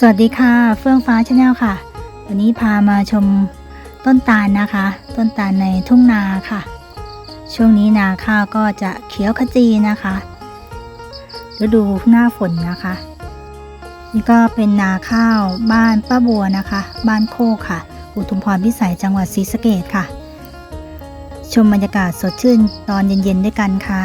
สวัสดีค่ะ เฟื่องฟ้าชาแนลค่ะ วันนี้พามาชมต้นตาลนะคะ ต้นตาลในทุ่งนาค่ะ ช่วงนี้นาข้าวก็จะเขียวขจีนะคะฤดูหน้าฝนนะคะ นี่ก็เป็นนาข้าวบ้านป้าบัวนะคะ บ้านโคกค่ะ อุทุมพรพิสัยจังหวัดศรีสะเกดค่ะ ชมบรรยากาศสดชื่นตอนเย็นๆด้วยกันค่ะ